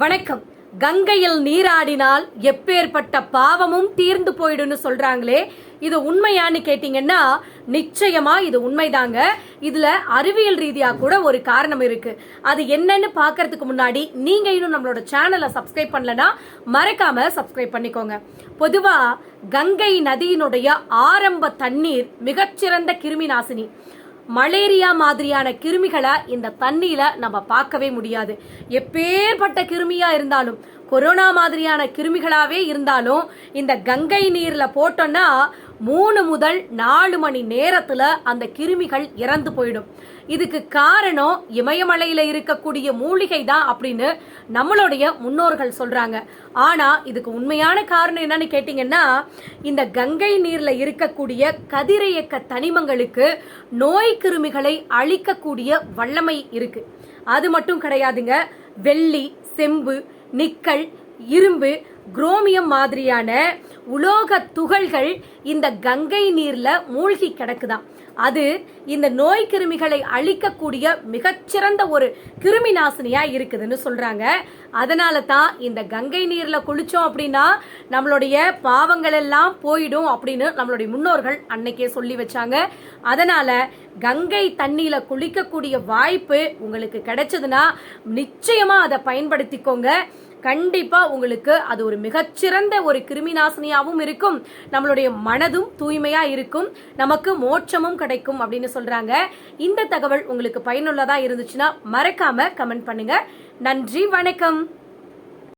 வணக்கம். கங்கையில் நீராடினால் எப்பேற்பட்ட பாவமும் தீர்ந்து போயிடும்னு சொல்றாங்களே. இது உண்மையான்னு கேட்டீங்கன்னா நிச்சயமா இது உண்மைதாங்க. இதுல அறிவியல் ரீதியா கூட ஒரு காரணம் இருக்கு. அது என்னன்னு பார்க்கறதுக்கு முன்னாடி நீங்க இன்னும் நம்மளோட சேனலை சப்ஸ்கிரைப் பண்ணலனா மறக்காம சப்ஸ்கிரைப் பண்ணிக்கோங்க. பொதுவா கங்கை நதியினுடைய ஆரம்ப தண்ணீர் மிகச்சிறந்த கிருமி நாசினி. மலேரியா மாதிரியான கிருமிகளை இந்த தண்ணியில நம்ம பார்க்கவே முடியாது. எப்பேற்பட்ட கிருமியா இருந்தாலும் கொரோனா மாதிரியான கிருமிகளாவே இருந்தாலும் இந்த கங்கை நீர்ல போட்டோம்னா மூணு முதல் நாலு மணி நேரத்துல அந்த கிருமிகள் இறந்து போயிடும். இதுக்கு காரணம் இமயமலையில இருக்கக்கூடிய மூலிகை தான் அப்படின்னு நம்மளுடைய முன்னோர்கள் சொல்றாங்க. ஆனா இதுக்கு உண்மையான காரணம் என்னன்னு கேட்டீங்கன்னா இந்த கங்கை நீர்ல இருக்கக்கூடிய கதிரியக்க தனிமங்களுக்கு நோய் கிருமிகளை அழிக்கக்கூடிய வல்லமை இருக்கு. அது மட்டும் கிடையாதுங்க. வெள்ளி செம்பு நிக்கல் இரும்பு குரோமியம் மாதிரியான உலோக துகள்கள் இந்த கங்கை நீர்ல மூழ்கி கிடக்குதான் அது இந்த நோய் கிருமிகளை அழிக்கக்கூடிய மிகச்சிறந்த ஒரு கிருமி நாசினியா இருக்குதுன்னு சொல்றாங்க. அதனால தான் இந்த கங்கை நீர்ல குளிச்சோம் அப்படின்னா நம்மளுடைய பாவங்கள் எல்லாம் போயிடும் அப்படின்னு நம்மளுடைய முன்னோர்கள் அன்னைக்கே சொல்லி வச்சாங்க. அதனால கங்கை தண்ணியில குளிக்கக்கூடிய வாய்ப்பு உங்களுக்கு கிடைச்சதுன்னா நிச்சயமா அதை பயன்படுத்திக்கோங்க. கண்டிப்பா உங்களுக்கு அது ஒரு மிகச்சிறந்த ஒரு கிருமி நாசினியாவும் இருக்கும். நம்மளுடைய மனதும் தூய்மையா இருக்கும். நமக்கு மோட்சமும் கிடைக்கும் அப்படின்னு சொல்றாங்க. இந்த தகவல் உங்களுக்கு பயனுள்ளதா இருந்துச்சுன்னா மறக்காம கமெண்ட் பண்ணுங்க. நன்றி வணக்கம்.